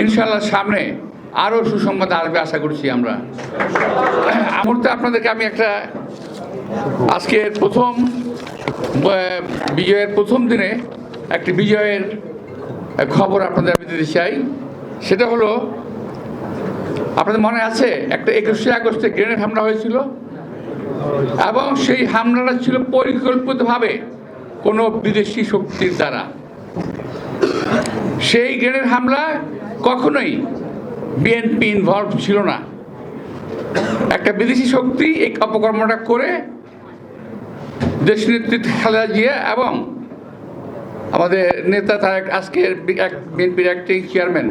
ইনশাল্লাহ সামনে আরও সুসংবাদ আসবে, আশা করছি আমরা। মুহূর্তে আপনাদেরকে আমি একটা আজকের প্রথম বিজয়ের প্রথম দিনে একটি বিজয়ের খবর আপনাদের আমি দিতে চাই। সেটা হলো, আপনাদের মনে আছে, একটা একুশে আগস্টে গ্রেনেড হামলা হয়েছিল এবং সেই হামলাটা ছিল পরিকল্পিতভাবে কোনো বিদেশি শক্তির দ্বারা। সেই গ্রেনেড হামলা কখনোই বিএনপি ইনভলভ ছিল না। একটা বিদেশি শক্তি এই অপকর্মটা করে দেশ নেতৃত্ব খালেদা জিয়া এবং আমাদের নেতা তার এক- আজকের বি- এক বিএনপির একটি চেয়ারম্যান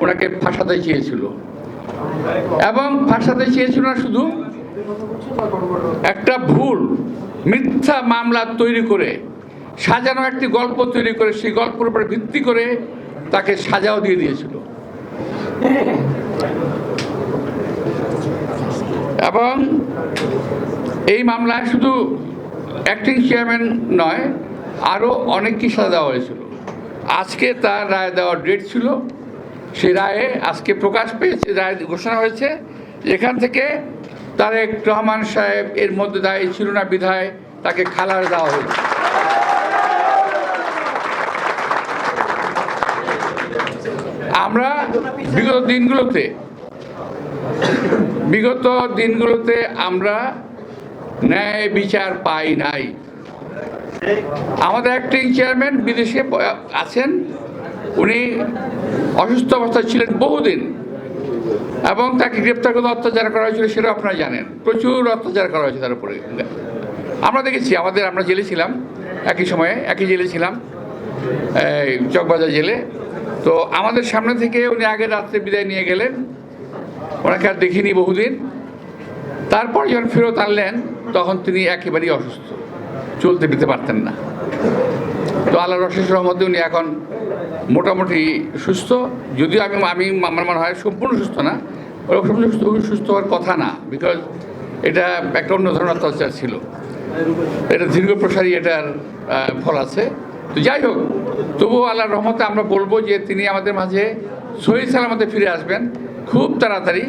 ওনাকে ফাঁসাতে চেয়েছিল। এবং ফাঁসাতে চেয়েছিল না শুধু, একটা ভুল, মিথ্যা মামলা তৈরি করে, সাজানো একটি গল্প তৈরি করে, সেই গল্পের উপরে ভিত্তি করে তাকে সাজাও দিয়ে দিয়েছিল। এবং এই মামলায় শুধু অ্যাক্টিং চেয়ারম্যান নয় আরও অনেককে সাজা দেওয়া হয়েছিল। আজকে তার রায় দেওয়ার ডেট ছিল। সে রায়ে আজকে প্রকাশ পেয়েছে, রায় ঘোষণা হয়েছে। এখান থেকে তারেক রহমান সাহেব এর মধ্যে দায়ী ছিল না, বিধায় তাকে খালার দেওয়া হয়েছে। আমরা বিগত দিনগুলোতে বিগত দিনগুলোতে আমরা ন্যায় বিচার পাই নাই। আমাদের অ্যাক্টিং চেয়ারম্যান বিদেশে আছেন, উনি অসুস্থ অবস্থায় ছিলেন বহুদিন এবং তাকে গ্রেপ্তার করে অত্যাচার করা হয়েছিল সেটা আপনারা জানেন। প্রচুর অত্যাচার করা হয়েছে তার উপরে। আমরা দেখেছি, আমাদের আমরা জেলে ছিলাম, একই সময়ে, একই জেলে ছিলাম চকবাজার জেলে। তো আমাদের সামনে থেকে উনি আগে রাত্রে বিদায় নিয়ে গেলেন। ওনাকে আর দেখিনি বহুদিন। তারপর যখন ফেরত আনলেন, তখন তিনি একেবারেই অসুস্থ। চলতে ফিরতে পারতেন না। তো আল্লাহ রশেষ রহমতে উনি এখন মোটামুটি সুস্থ। যদিও আমি আমি আমার মনে হয় সম্পূর্ণ সুস্থ না। ওরকম সুস্থ সুস্থ হওয়ার কথা না বিকজ এটা একটা অন্য ধরনের অত্যাচার ছিল। এটা দীর্ঘ প্রসারী এটার ফল আছে। তো যাই হোক তবুও আল্লাহর রহমতে আমরা বলব যে তিনি আমাদের মাঝে সহি সালামতে ফিরে আসবেন, খুব তাড়াতাড়ি।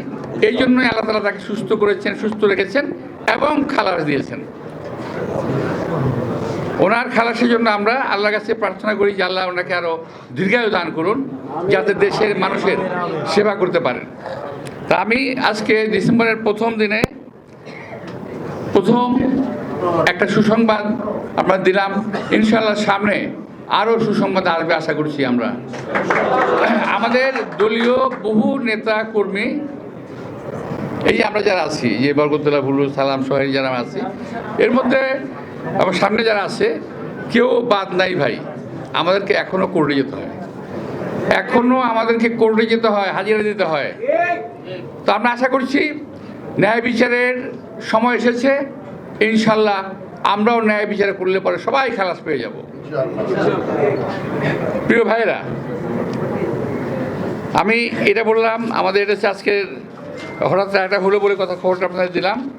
এই জন্যই আল্লাহ তালা তাকে সুস্থ করেছেন, সুস্থ রেখেছেন এবং খালাস দিয়েছেন। ওনার খালাসের জন্য আমরা আল্লাহর কাছে প্রার্থনা করি যে আল্লাহ ওনাকে আরও দীর্ঘায়ু দান করুন, যাতে দেশের মানুষের সেবা করতে পারেন। তা আমি আজকে ডিসেম্বরের প্রথম দিনে প্রথম একটা সুসংবাদ আমরা দিলাম। ইনশাল্লাহ সামনে আরও সুসংবাদ আসবে, আশা করছি আমরা। আমাদের দলীয় বহু নেতা কর্মী, এই যে আমরা যারা আছি যে বরকতুল্লাহ বুলু সালাম সোহেল যারা আছি, এর মধ্যে আমার সামনে যারা আছে, কেউ বাদ নাই ভাই। আমাদেরকে এখনও কোর্টে যেতে হয়। এখনও আমাদেরকে কোর্টে যেতে হয়, হাজিরা দিতে হয়। তো আমরা আশা করছি ন্যায় বিচারের সময় এসেছে, ইনশাল্লাহ আমরাও ন্যায় বিচার করলে পরে সবাই খালাস পেয়ে যাব। প্রিয় ভাইরা আমি এটা বললাম, আমাদের এটা হচ্ছে আজকের, হঠাৎ একটা হলো বলে কথা, খবরটা আপনাদের দিলাম।